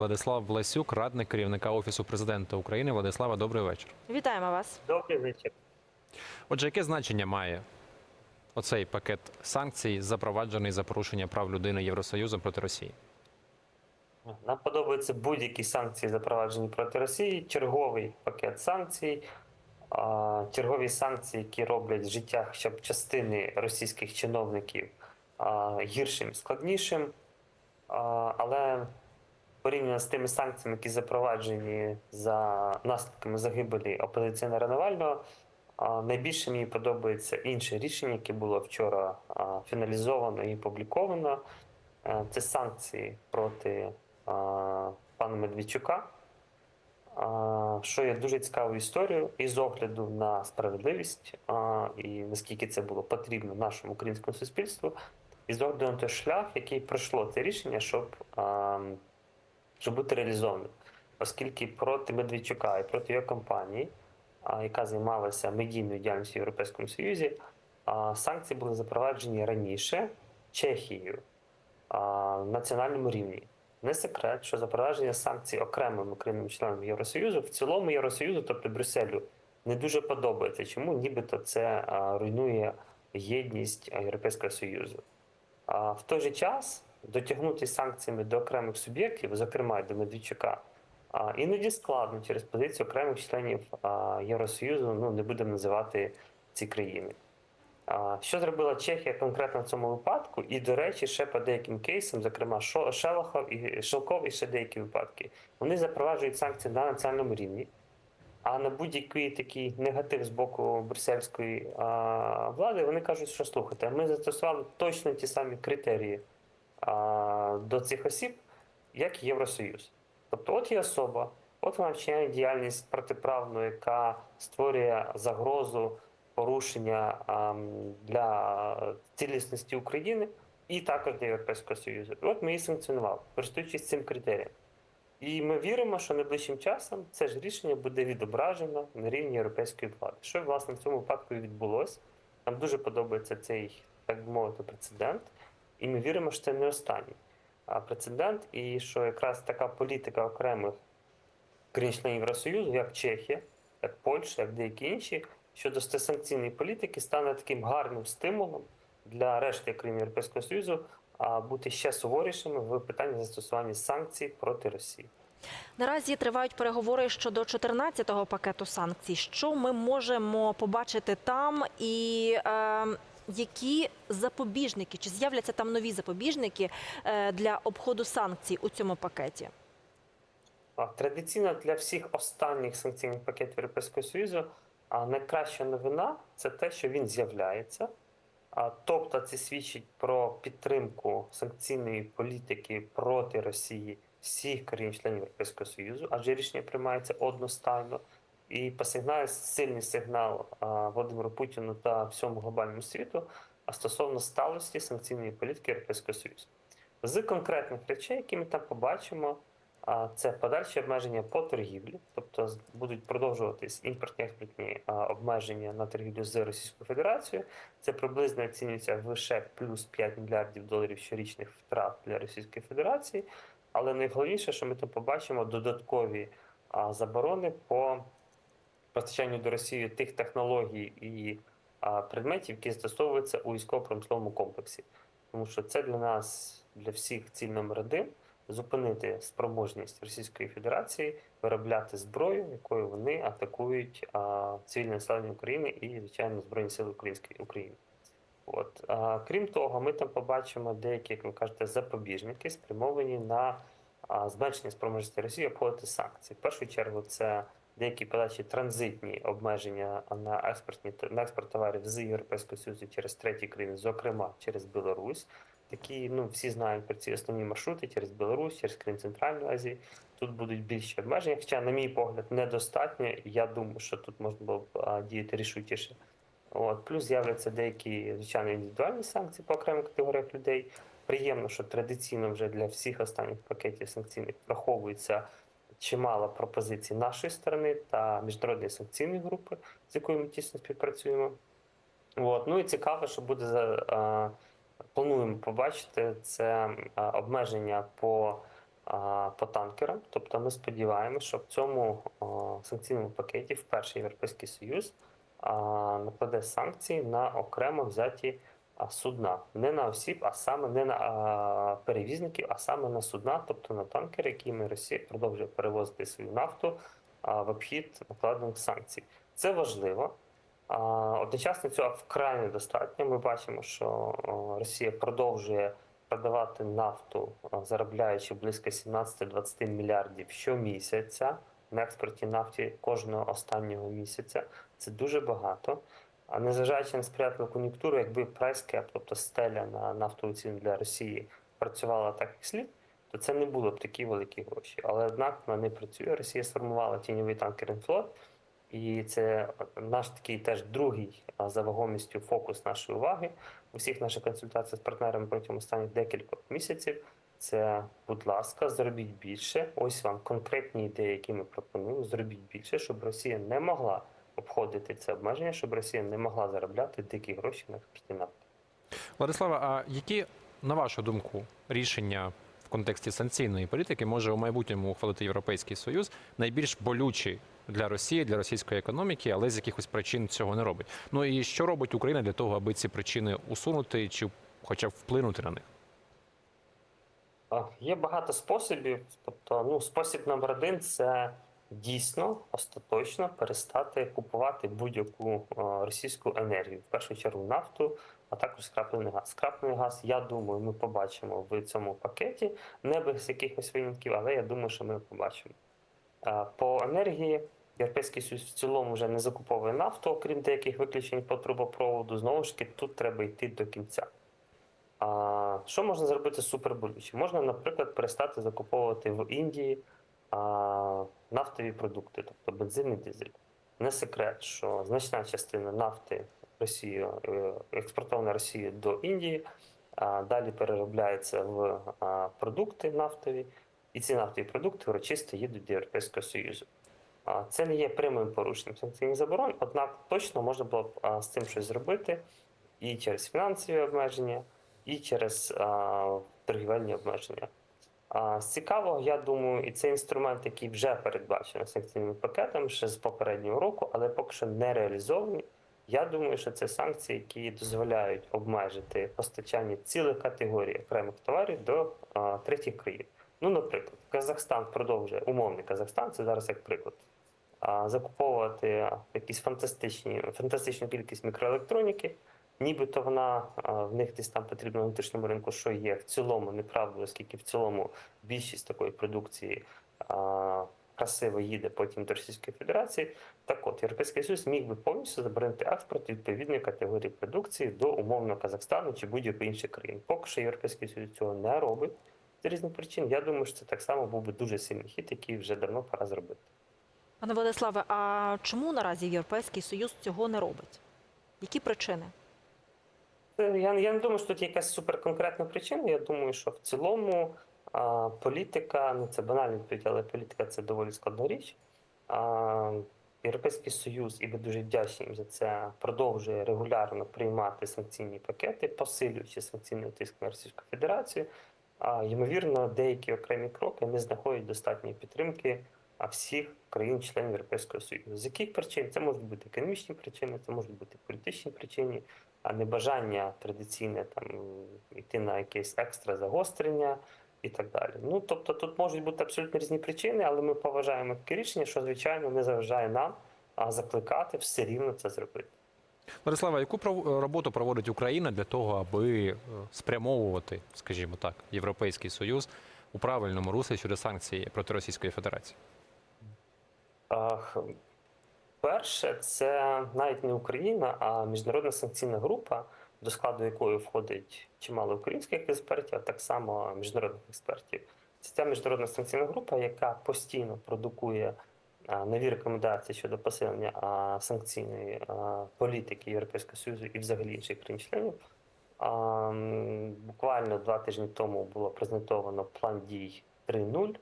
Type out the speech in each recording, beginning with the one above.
Владислав Власюк, радник керівника офісу президента України. Владислава, добрий вечір. Вітаємо вас. Добрий вечір. Отже, яке значення має оцей пакет санкцій, запроваджений за порушення прав людини Євросоюзу проти Росії? Нам подобаються будь-які санкції, запроваджені проти Росії. Черговий пакет санкцій, чергові санкції, які роблять життя хоча б частини російських чиновників гіршим і складнішим. Але порівняно з тими санкціями, які запроваджені за наслідками загибелі опозиціонера Навального, найбільше мені подобається інше рішення, яке було вчора фіналізовано і опубліковано. Е, Це санкції проти пана Медведчука, що є дуже цікавою історією і з огляду на справедливість, і наскільки це було потрібно нашому українському суспільству, і з огляду на той шлях, який пройшло це рішення, щоб, а, щоб бути реалізованим. Оскільки проти Медведчука і проти його компанії, яка займалася медійною діяльністю в Європейському Союзі, санкції були запроваджені раніше Чехією на національному рівні. Не секрет, що запровадження санкцій окремим країнам-членам Євросоюзу в цілому Євросоюзу, тобто Брюсселю, не дуже подобається. Чому нібито це руйнує єдність Європейського Союзу? В той же час дотягнути санкціями до окремих суб'єктів, зокрема до Медведчука, іноді складно через позицію окремих членів Євросоюзу. Ну не будемо називати ці країни. Що зробила Чехія конкретно в цьому випадку? І, до речі, ще по деяким кейсам, зокрема Шелохов і Шелков, і ще деякі випадки, вони запроваджують санкції на національному рівні. А на будь-який такий негатив з боку брюссельської влади вони кажуть, що слухайте, ми застосували точно ті самі критерії до цих осіб, як Євросоюз. Тобто, от є особа, от вона вчиняє діяльність протиправну, яка створює загрозу порушення для цілісності України і також для Європейського Союзу. От ми її санкціонували, користуючись цим критерієм. І ми віримо, що найближчим часом це ж рішення буде відображено на рівні європейської влади. Що власне в цьому випадку і відбулося? Нам дуже подобається цей, так би мовити, прецедент, і ми віримо, що це не останній прецедент, і що якраз така політика окремих країн-членів Євросоюзу, як Чехія, як Польща, як деякі інші, щодо санкційної політики стане таким гарним стимулом для решти країн Європейського Союзу а, бути ще суворішими в питанні застосування санкцій проти Росії. Наразі тривають переговори щодо 14-го пакету санкцій. Що ми можемо побачити там, і е, які запобіжники чи з'являться там нові запобіжники е, для обходу санкцій у цьому пакеті? Традиційно для всіх останніх санкційних пакетів Європейського Союзу найкраща новина це те, що він з'являється. Тобто це свідчить про підтримку санкційної політики проти Росії всіх країн-членів Європейського Союзу, адже рішення приймається одностайно. І посигнає сильний сигнал Володимиру Путіну та всьому глобальному світу стосовно сталості санкційної політики Європейського Союзу. З конкретних речей, які ми там побачимо, це подальші обмеження по торгівлі, тобто будуть продовжуватись імпортні експортні обмеження на торгівлю з Російською Федерацією. Це приблизно оцінюється лише плюс 5 мільярдів доларів щорічних втрат для Російської Федерації. Але найголовніше, що ми там побачимо додаткові заборони по постачанню до Росії тих технологій і предметів, які застосовуються у військово-промисловому комплексі. Тому що це для нас, для всіх ціль номер один зупинити спроможність Російської Федерації виробляти зброю, якою вони атакують цивільне населення України і, звичайно, Збройні Сили Української України. От а, крім того, ми там побачимо деякі, як ви кажете, запобіжники, спрямовані на а, зменшення спроможності Росії обходити санкції. В першу чергу це деякі подачі транзитні обмеження на експортні на експорт товарів з Європейського Союзу через треті країни, зокрема через Білорусь. Такі, ну всі знають про ці основні маршрути через Білорусь, через країни Центральної Азії. Тут будуть більші обмеження, хоча, на мій погляд, недостатньо. Я думаю, що тут можна було б а, діяти рішучіше. От плюс з'являться деякі звичайно індивідуальні санкції по окремих категоріях людей. Приємно, що традиційно вже для всіх останніх пакетів санкційних враховується чимало пропозицій нашої сторони та міжнародної санкційної групи, з якою ми тісно співпрацюємо. От. Ну і цікаво, що буде за плануємо побачити це обмеження по по танкерам. Тобто ми сподіваємося, що в цьому санкційному пакеті вперше Європейський Союз накладе санкції на окремо взяті судна, не на осіб, а саме не на а, перевізників, а саме на судна, тобто на танкери, якими Росія продовжує перевозити свою нафту а, в обхід накладених санкцій. Це важливо. А, Одночасно цього вкрай недостатньо. Ми бачимо, що Росія продовжує продавати нафту, заробляючи близько 17-20 мільярдів щомісяця на експорті нафті кожного останнього місяця. Це дуже багато. А незважаючи на сприятливу кон'юнктуру, якби прайскеп, тобто стеля на нафтову ціну для Росії, працювала так як слід, то це не було б такі великі гроші. Але однак вона не працює. Росія сформувала тіньовий танкерний флот, і це наш такий теж другий за вагомістю фокус нашої уваги у всіх наших консультаціях з партнерами протягом останніх декількох місяців. Це, будь ласка, зробіть більше. Ось вам конкретні ідеї, які ми пропонуємо. Зробіть більше, щоб Росія не могла обходити це обмеження, щоб Росія не могла заробляти дикі гроші на експорті нафти. Владислава, а які, на вашу думку, рішення в контексті санкційної політики може у майбутньому ухвалити Європейський Союз найбільш болючі для Росії, для російської економіки, але з якихось причин цього не робить? Ну і що робить Україна для того, аби ці причини усунути чи хоча б вплинути на них? Є багато способів. Тобто, ну, спосіб номер один це дійсно остаточно перестати купувати будь-яку російську енергію, в першу чергу нафту, а також скраплений газ. Скраплений газ, я думаю, ми побачимо в цьому пакеті, не без якихось винятків, але я думаю, що ми побачимо. По енергії Європейський Союз в цілому вже не закуповує нафту, окрім деяких виключень по трубопроводу. Знову ж таки, тут треба йти до кінця. А, що можна зробити суперболюче? Можна, наприклад, перестати закуповувати в Індії нафтові продукти, тобто бензин і дизель. Не секрет, що значна частина нафти Росією е, експортована Росією до Індії, а далі переробляється в продукти нафтові, і ці нафтові продукти урочисто їдуть до Європейського Союзу. Це не є прямим порушенням санкційних заборон, однак точно можна було б з цим щось зробити і через фінансові обмеження, і через торгівельні обмеження. З цікавого, я думаю, і це інструмент, який вже передбачений санкційним пакетом ще з попереднього року, але поки що не реалізований. Я думаю, що це санкції, які дозволяють обмежити постачання цілих категорій окремих товарів до а, третіх країн. Ну, наприклад, Казахстан продовжує умовний Казахстан, це зараз як приклад. а, Закуповувати якісь фантастичні фантастичну кількість мікроелектроніки, нібито вона в них десь там потрібно на внутрішньому ринку, що є в цілому неправда, оскільки в цілому більшість такої продукції а, красиво їде потім до Російської Федерації. Так от, Європейський Союз міг би повністю заборонити експорт відповідної категорії продукції до умовного Казахстану чи будь-якої іншої країни. Поки що Європейський Союз цього не робить з різних причин. Я думаю, що це так само був би дуже сильний хід, який вже давно пора зробити. Пане Владиславе, а чому наразі Європейський Союз цього не робить? Які причини? Я, я не думаю, що тут є якась суперконкретна причина. Я думаю, що в цілому а, політика, ну це банальна відповідь, але політика це доволі складна річ. А, Європейський Союз, і ми дуже вдячні за це, продовжує регулярно приймати санкційні пакети, посилюючи санкційний тиск на Російську Федерацію. А ймовірно, деякі окремі кроки не знаходять достатньої підтримки всіх країн-членів Європейського Союзу. З яких причин? Це можуть бути економічні причини, це можуть бути політичні причини, а не бажання традиційне там йти на якесь екстра загострення і так далі. Ну тобто тут можуть бути абсолютно різні причини, але ми поважаємо таке рішення, що звичайно не заважає нам а закликати все рівно це зробити. Владислава, яку роботу проводить Україна для того, аби е, спрямовувати, скажімо так, Європейський Союз у правильному руслі щодо санкцій проти Російської Федерації? Перше, це навіть не Україна, а міжнародна санкційна група, до складу якої входить чимало українських експертів, а так само міжнародних експертів. Це ця міжнародна санкційна група, яка постійно продукує нові рекомендації щодо посилення санкційної політики Європейського Союзу і взагалі інших країн-членів. Буквально два тижні тому було презентовано план дій 3.0,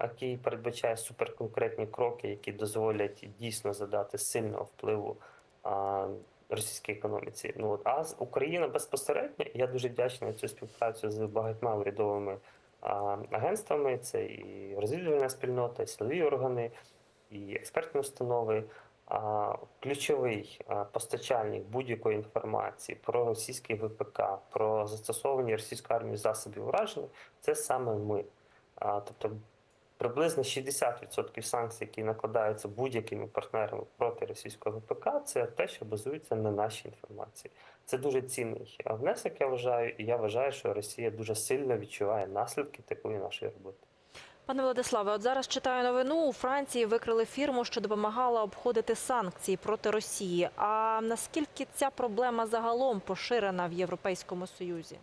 який передбачає суперконкретні кроки, які дозволять дійсно задати сильного впливу а, російській економіці. Ну от а Україна безпосередньо, я дуже вдячний цю співпрацю з багатьма урядовими а, агентствами, це і розвідувальна спільнота, і силові органи, і експертні установи. Ключовий постачальник будь-якої інформації про російський ВПК, про застосовані російською армією засобів ураження це саме ми. Тобто приблизно 60% санкцій, які накладаються будь-якими партнерами проти російського ВПК, це те, що базується на нашій інформації. Це дуже цінний внесок, я вважаю, і я вважаю, що Росія дуже сильно відчуває наслідки такої нашої роботи. Пане Владиславе, от зараз читаю новину. У Франції викрили фірму, що допомагала обходити санкції проти Росії. А наскільки ця проблема загалом поширена в Європейському Союзі?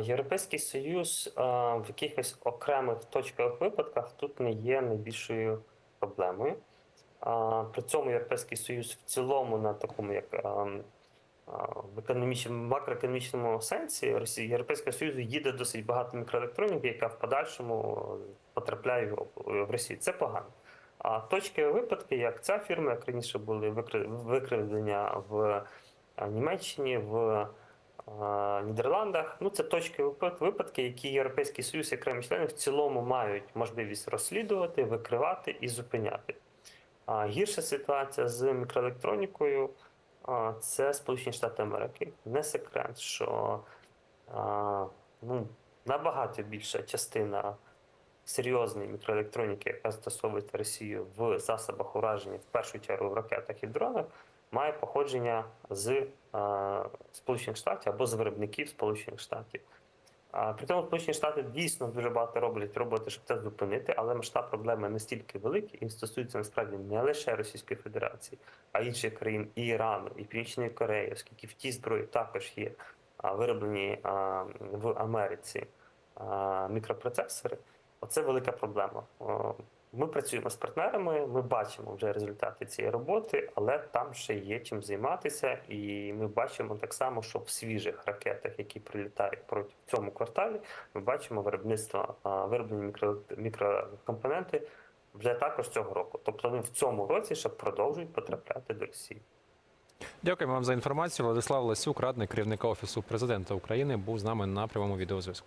Європейський Союз в якихось окремих точкових випадках тут не є найбільшою проблемою. При цьому Європейський Союз в цілому на такому як в економічному макроекономічному сенсі Росії Європейського Союзу їде досить багато мікроелектроніки, яка в подальшому потрапляє в Росію. Це погано. А точкові випадки, як ця фірма, як раніше були викри- викривлення в Німеччині, в Нідерландах. Ну, це точки випад- випадки, які Європейський Союз і окремі члени в цілому мають можливість розслідувати, викривати і зупиняти. А гірша ситуація з мікроелектронікою це Сполучені Штати Америки. Не секрет, що ну, набагато більша частина серйозної мікроелектроніки, яка застосовується Росією в засобах ураження, в першу чергу в ракетах і дронах, має походження з е, Сполучених Штатів або з виробників Сполучених Штатів. При тому Сполучені Штати дійсно дуже багато роблять роботи, щоб це зупинити, але масштаб проблеми настільки великий і стосується насправді не лише Російської Федерації, а інших країн і Ірану, і Північної Кореї, оскільки в тій зброї також є вироблені в Америці мікропроцесори. Оце велика проблема. Ми працюємо з партнерами, ми бачимо вже результати цієї роботи, але там ще є чим займатися, і ми бачимо так само, що в свіжих ракетах, які прилітають проти в цьому кварталі, ми бачимо виробництво вироблені мікро, мікрокомпоненти вже також цього року. Тобто вони в цьому році ще продовжують потрапляти до Росії. Дякуємо вам за інформацію. Владислав Ласюк, радник керівника офісу президента України, був з нами на прямому відеозв'язку.